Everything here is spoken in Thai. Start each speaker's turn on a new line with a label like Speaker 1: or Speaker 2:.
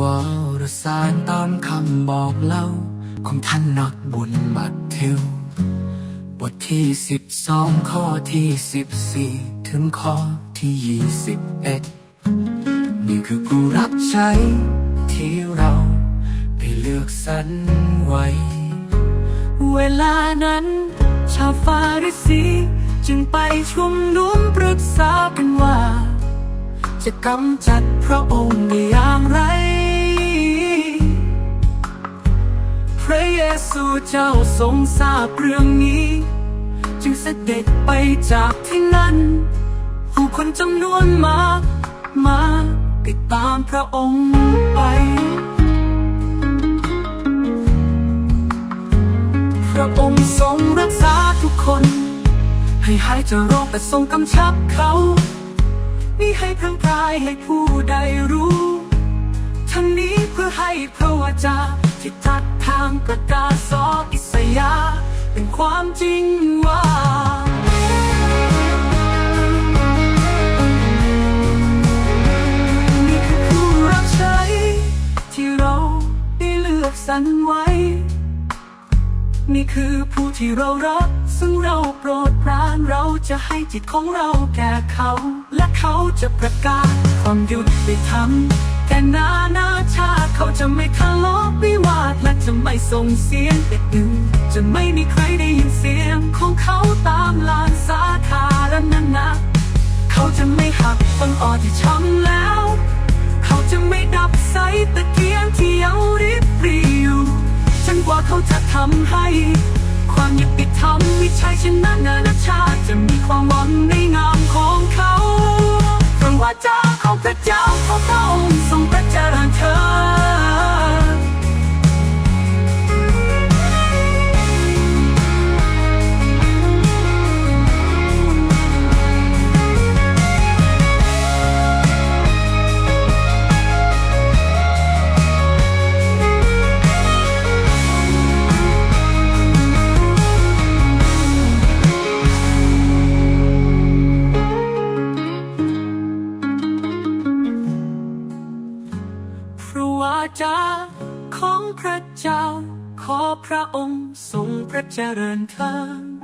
Speaker 1: วอร์ซานตามคำบอกเล่า ของท่านนักบุญมัทธิว บทที่สิบสองข้อที่สิบสี่ถึงข้อที่ยี่สิบเอ็ดนี่คือผู้รับใช้ที่เราไปเลือกสรรไว้ เวลานั้น ชาวฟาริสีจึงไปชุมนุมปรึกษากันว่า จะกำจัดพระองค์ได้อย่างไร ระเยซูเจ้าทรงทราบเรื่องนี้ จึงเสด็จไปจากที่นั่นผู้คนจำนวนมากมาติดตามพระองค์ไป พระองค์ทรงรักษาทุกคน ให้หายจากโรคแต่ทรงกำชับเขานี่ให้ทั้งกายให้ผู้ใดรู้ ทั้งนี้เพื่อให้พระวจา ความจริงว่า นี่คือผู้รับใช้ ที่เราได้เลือกสรรไว้ นี่คือผู้ที่เรารัก ซึ่งเราโปรดปรานเราจะให้จิตของเราแก่เขา และเขาจะประกาศความหยุติธรรมแก่นานาชาติเขาจะไม่ ไม่ส่งเสียงเด็กดึงจะไม่มีใครได้ยินเสียงของเขาตามลานสาธารณะเขาจะไม่หักต้นอ่อนที่ช้ำแล้ว เขาจะไม่ดับไฟตะเกียงที่ยังริบรีอยู่จนกว่าเขาจะทำให้ ความยุติธรรมไม่ใช่ชนะนานาชาติจะมีความหวังใน วาจาของพระเจ้า ขอพระองค์ทรงพระเจริญเถิด